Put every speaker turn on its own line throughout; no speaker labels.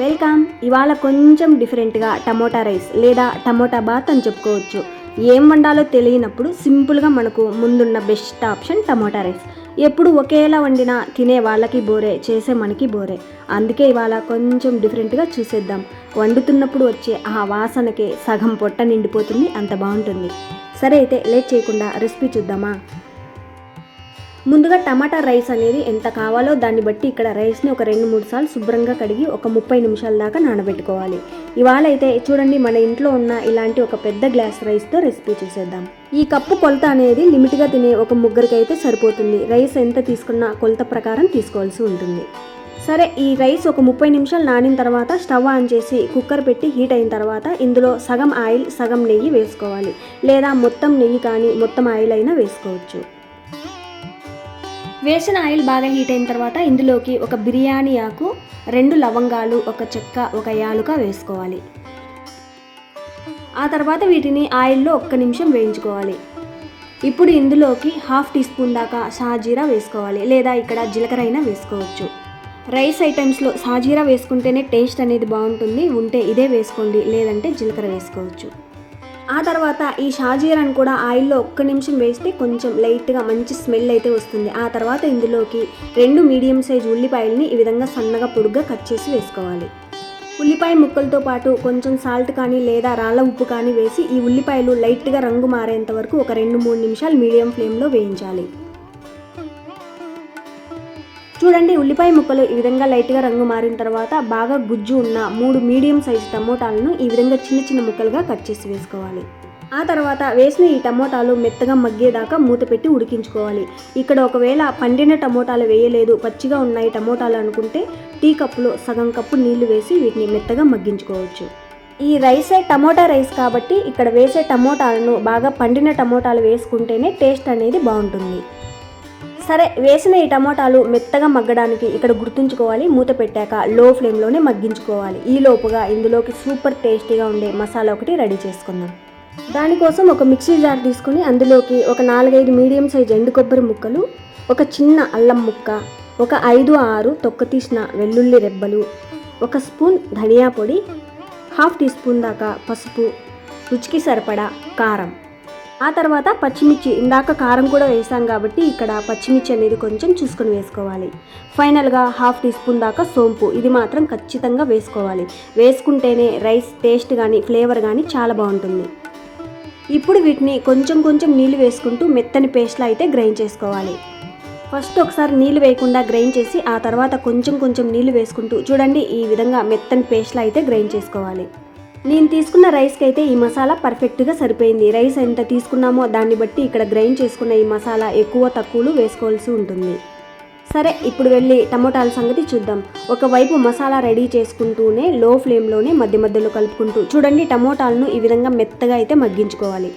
Welcome. ఇవాళ కొంచెం డిఫరెంట్గా టమోటా రైస్ లేదా టమోటా బాత్ అని చెప్పుకోవచ్చు. ఏం వండాలో తెలియనప్పుడు సింపుల్గా మనకు ముందున్న బెస్ట్ ఆప్షన్ టమోటా రైస్. ఎప్పుడు ఒకేలా వండినా తినే వాళ్ళకి బోరే చేసే మనకి బోరే. అందుకే ఇవాళ కొంచెం డిఫరెంట్గా చూసేద్దాం. వండుతున్నప్పుడు వచ్చే ఆ వాసనకే సగం పొట్ట నిండిపోతుంది అంత బాగుంటుంది. సరే అయితే లేట్ చేయకుండా రెసిపీ చూద్దామా? ముందుగా టమాటా రైస్ అనేది ఎంత కావాలో దాన్ని బట్టి ఇక్కడ రైస్ని ఒక రెండు మూడు సార్లు శుభ్రంగా కడిగి ఒక ముప్పై నిమిషాల దాకా నానబెట్టుకోవాలి. ఇవాళ అయితే చూడండి మన ఇంట్లో ఉన్న ఇలాంటి ఒక పెద్ద గ్లాస్ రైస్తో రెసిపీ చేసేద్దాం. ఈ కప్పు కొలత అనేది లిమిట్గా తినే ఒక ముగ్గురికి అయితే సరిపోతుంది. రైస్ ఎంత తీసుకున్నా కొలత ప్రకారం తీసుకోవాల్సి ఉంటుంది. సరే ఈ రైస్ ఒక ముప్పై నిమిషాలు నానిన తర్వాత స్టవ్ ఆన్ చేసి కుక్కర్ పెట్టి హీట్ అయిన తర్వాత ఇందులో సగం ఆయిల్ సగం నెయ్యి వేసుకోవాలి. లేదా మొత్తం నెయ్యి కానీ మొత్తం ఆయిల్ అయినా వేసుకోవచ్చు. వేసిన ఆయిల్ బాగా హీట్ అయిన తర్వాత ఇందులోకి ఒక బిర్యానీ ఆకు రెండు లవంగాలు ఒక చెక్క ఒక యాలుక వేసుకోవాలి. ఆ తర్వాత వీటిని ఆయిల్లో ఒక్క నిమిషం వేయించుకోవాలి. ఇప్పుడు ఇందులోకి హాఫ్ టీ స్పూన్ దాకా షాజీరా వేసుకోవాలి లేదా ఇక్కడ జీలకర్ర అయినా వేసుకోవచ్చు. రైస్ ఐటమ్స్లో షాజీరా వేసుకుంటేనే టేస్ట్ అనేది బాగుంటుంది ఉంటే ఇదే వేసుకోండి లేదంటే జీలకర్ర వేసుకోవచ్చు. ఆ తర్వాత ఈ షాజీరాని కూడా ఆయిల్లో ఒక్క నిమిషం వేస్తే కొంచెం లైట్గా మంచి స్మెల్ అయితే వస్తుంది. ఆ తర్వాత ఇందులోకి రెండు మీడియం సైజ్ ఉల్లిపాయల్ని ఈ విధంగా సన్నగా పొడుగ్గా కట్ చేసి వేసుకోవాలి. ఉల్లిపాయ ముక్కలతో పాటు కొంచెం సాల్ట్ కానీ లేదా రాళ్ళ ఉప్పు కానీ వేసి ఈ ఉల్లిపాయలు లైట్గా రంగు మారేంత వరకు ఒక రెండు మూడు నిమిషాలు మీడియం ఫ్లేమ్లో వేయించాలి. చూడండి ఉల్లిపాయ ముక్కలు ఈ విధంగా లైట్గా రంగు మారిన తర్వాత బాగా గుజ్జు ఉన్న మూడు మీడియం సైజు టమోటాలను ఈ విధంగా చిన్న చిన్న ముక్కలుగా కట్ చేసి వేసుకోవాలి. ఆ తర్వాత వేసిన ఈ టమోటాలు మెత్తగా మగ్గేదాకా మూత పెట్టి ఉడికించుకోవాలి. ఇక్కడ ఒకవేళ పండిన టమోటాలు వేయలేదు పచ్చిగా ఉన్నాయి టమోటాలు అనుకుంటే టీ కప్పులో సగం కప్పు నీళ్ళు వేసి వీటిని మెత్తగా మగ్గించుకోవచ్చు. ఈ రైసే టమోటా రైస్ కాబట్టి ఇక్కడ వేసే టమోటాలను బాగా పండిన టమోటాలు వేసుకుంటేనే టేస్ట్ అనేది బాగుంటుంది. సరే వేసిన ఈ టమోటాలు మెత్తగా మగ్గడానికి ఇక్కడ గుర్తుంచుకోవాలి. మూత పెట్టాక లో ఫ్లేమ్లోనే మగ్గించుకోవాలి. ఈ లోపుగా ఇందులోకి సూపర్ టేస్టీగా ఉండే మసాలా ఒకటి రెడీ చేసుకుందాం. దానికోసం ఒక మిక్సీ జార్ తీసుకుని అందులోకి ఒక నాలుగైదు మీడియం సైజ్ ఎండు కొబ్బరి ముక్కలు ఒక చిన్న అల్లం ముక్క ఒక ఐదు ఆరు తొక్క తీసిన వెల్లుల్లి రెబ్బలు ఒక స్పూన్ ధనియా పొడి హాఫ్ టీ స్పూన్ దాకా పసుపు రుచికి సరిపడా కారం. ఆ తర్వాత పచ్చిమిర్చి ఇందాక కారం కూడా వేసాం కాబట్టి ఇక్కడ పచ్చిమిర్చి అనేది కొంచెం చూసుకొని వేసుకోవాలి. ఫైనల్గా హాఫ్ టీ స్పూన్ దాకా సోంపు ఇది మాత్రం ఖచ్చితంగా వేసుకోవాలి. వేసుకుంటేనే రైస్ టేస్ట్ కానీ ఫ్లేవర్ కానీ చాలా బాగుంటుంది. ఇప్పుడు వీటిని కొంచెం కొంచెం నీళ్ళు వేసుకుంటూ మెత్తని పేస్ట్లా అయితే గ్రైండ్ చేసుకోవాలి. ఫస్ట్ ఒకసారి నీళ్ళు వేయకుండా గ్రైండ్ చేసి ఆ తర్వాత కొంచెం కొంచెం నీళ్ళు వేసుకుంటూ చూడండి ఈ విధంగా మెత్తని పేస్ట్లా అయితే గ్రైండ్ చేసుకోవాలి. నేను తీసుకున్న రైస్కి అయితే ఈ మసాలా పర్ఫెక్ట్గా సరిపోయింది. రైస్ ఎంత తీసుకున్నామో దాన్ని బట్టి ఇక్కడ గ్రైండ్ చేసుకున్న ఈ మసాలా ఎక్కువ తక్కువలు వేసుకోవాల్సి ఉంటుంది. సరే ఇప్పుడు వెళ్ళి టమోటాల సంగతి చూద్దాం. ఒకవైపు మసాలా రెడీ చేసుకుంటూనే లో ఫ్లేమ్లోనే మధ్య మధ్యలో కలుపుకుంటూ చూడండి టమోటాలను ఈ విధంగా మెత్తగా అయితే మగ్గించుకోవాలి.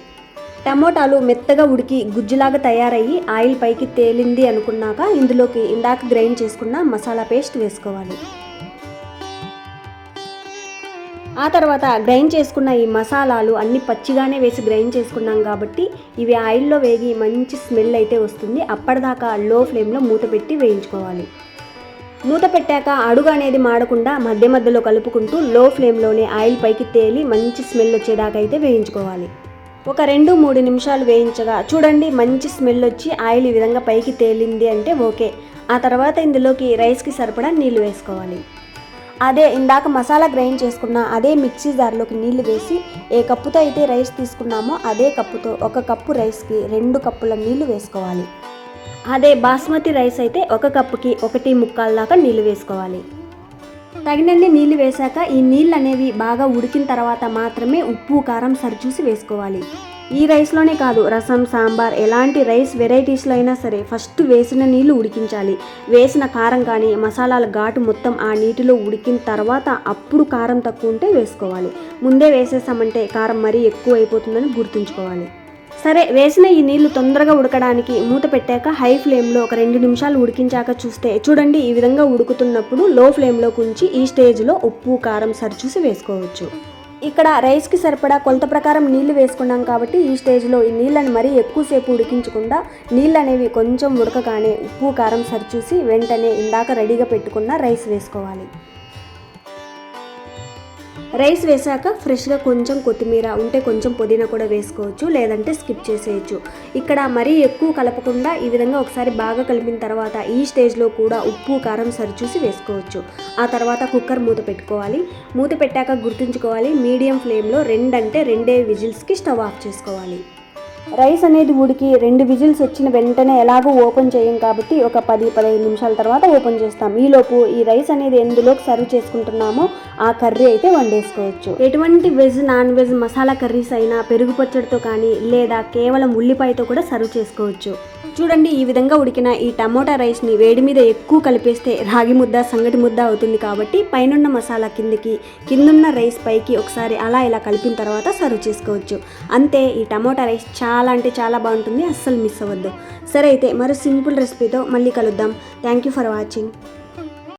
టమోటాలు మెత్తగా ఉడికి గుజ్జులాగా తయారయ్యి ఆయిల్ పైకి తేలింది అనుకున్నాక ఇందులోకి ఇందాక గ్రైండ్ చేసుకున్న మసాలా పేస్ట్ వేసుకోవాలి. ఆ తర్వాత గ్రైండ్ చేసుకున్న ఈ మసాలాలు అన్ని పచ్చిగానే వేసి గ్రైండ్ చేసుకున్నాం కాబట్టి ఇవి ఆయిల్లో వేగి మంచి స్మెల్ అయితే వస్తుంది. అప్పటిదాకా లో ఫ్లేమ్లో మూత పెట్టి వేయించుకోవాలి. మూత పెట్టాక అడుగు అనేది మాడకుండా మధ్య మధ్యలో కలుపుకుంటూ లో ఫ్లేమ్లోనే ఆయిల్ పైకి తేలి మంచి స్మెల్ వచ్చేదాకా అయితే వేయించుకోవాలి. ఒక రెండు మూడు నిమిషాలు వేయించగా చూడండి మంచి స్మెల్ వచ్చి ఆయిల్ ఈ విధంగా పైకి తేలింది అంటే ఓకే. ఆ తర్వాత ఇందులోకి రైస్కి సరిపడా నీళ్ళు వేసుకోవాలి. అదే ఇందాక మసాలా గ్రైండ్ చేసుకున్న అదే మిక్సీ జార్లోకి నీళ్ళు వేసి ఏ కప్పుతో అయితే రైస్ తీసుకున్నామో అదే కప్పుతో ఒక కప్పు రైస్కి రెండు కప్పుల నీళ్ళు వేసుకోవాలి. అదే బాస్మతి రైస్ అయితే ఒక కప్పుకి ఒకటి ముక్కాల దాకా నీళ్ళు వేసుకోవాలి. తగినన్ని నీళ్ళు వేశాక ఈ నీళ్ళు అనేవి బాగా ఉడికిన తర్వాత మాత్రమే ఉప్పు కారం సరిచూసి వేసుకోవాలి. ఈ రైస్లోనే కాదు రసం సాంబార్ ఎలాంటి రైస్ వెరైటీస్లో అయినా సరే ఫస్ట్ వేసిన నీళ్ళు ఉడికించాలి. వేసిన కారం కానీ మసాలాల ఘాటు మొత్తం ఆ నీటిలో ఉడికిన తర్వాత అప్పుడు కారం తక్కువ ఉంటే వేసుకోవాలి. ముందే వేసేసామంటే కారం మరీ ఎక్కువ అయిపోతుందని గుర్తుంచుకోవాలి. సరే వేసిన ఈ నీళ్ళు తొందరగా ఉడకడానికి మూత పెట్టాక హై ఫ్లేమ్లో ఒక రెండు నిమిషాలు ఉడికించాక చూస్తే చూడండి ఈ విధంగా ఉడుకుతున్నప్పుడు లో ఫ్లేమ్లో ఉంచి ఈ స్టేజ్లో ఉప్పు కారం సరిచూసి వేసుకోవచ్చు. ఇక్కడ రైస్కి సరిపడా కొలత ప్రకారం నీళ్ళు వేసుకున్నాం కాబట్టి ఈ స్టేజ్లో ఈ నీళ్ళని మరీ ఎక్కువసేపు ఉడికించకుండా నీళ్ళు అనేవి కొంచెం ఉడకగానే ఉప్పు కారం సరిచూసి వెంటనే ఇందాక రెడీగా పెట్టుకున్న రైస్ వేసుకోవాలి. రైస్ వేసాక ఫ్రెష్గా కొంచెం కొత్తిమీర ఉంటే కొంచెం పుదీనా కూడా వేసుకోవచ్చు లేదంటే స్కిప్ చేసేయచ్చు. ఇక్కడ మరీ ఎక్కువ కలపకుండా ఈ విధంగా ఒకసారి బాగా కలిపిన తర్వాత ఈ స్టేజ్లో కూడా ఉప్పు కారం సరిచూసి వేసుకోవచ్చు. ఆ తర్వాత కుక్కర్ మూత పెట్టుకోవాలి. మూత పెట్టాక గుర్తుంచుకోవాలి మీడియం ఫ్లేమ్లో రెండంటే రెండే విజిల్స్కి స్టవ్ ఆఫ్ చేసుకోవాలి. రైస్ అనేది ఉడికి రెండు విజిల్స్ వచ్చిన వెంటనే ఎలాగో ఓపెన్ చేయం కాబట్టి ఒక పది పదిహేను నిమిషాల తర్వాత ఓపెన్ చేస్తాం. ఈలోపు ఈ రైస్ అనేది ఎందులోకి సర్వ్ చేసుకుంటున్నామో ఆ కర్రీ అయితే వండేసుకోవచ్చు. ఎటువంటి veg non veg masala curries అయినా పెరుగు పచ్చడితో కానీ లేదా కేవలం ఉల్లిపాయతో కూడా సర్వ్ చేసుకోవచ్చు. చూడండి ఈ విధంగా ఉడికిన ఈ టమోటా రైస్ని వేడి మీద ఎక్కువ కలిపేస్తే రాగి ముద్ద సంగటి ముద్ద అవుతుంది కాబట్టి పైనున్న మసాలా కిందికి కిందున్న రైస్ పైకి ఒకసారి అలా ఇలా కలిపిన తర్వాత సర్వ్ చేసుకోవచ్చు. అంతే ఈ టమోటా రైస్ చాలా అంటే చాలా బాగుంటుంది అస్సలు మిస్ అవ్వద్దు. సరే అయితే మరో సింపుల్ రెసిపీతో మళ్ళీ కలుద్దాం. Thank you for watching.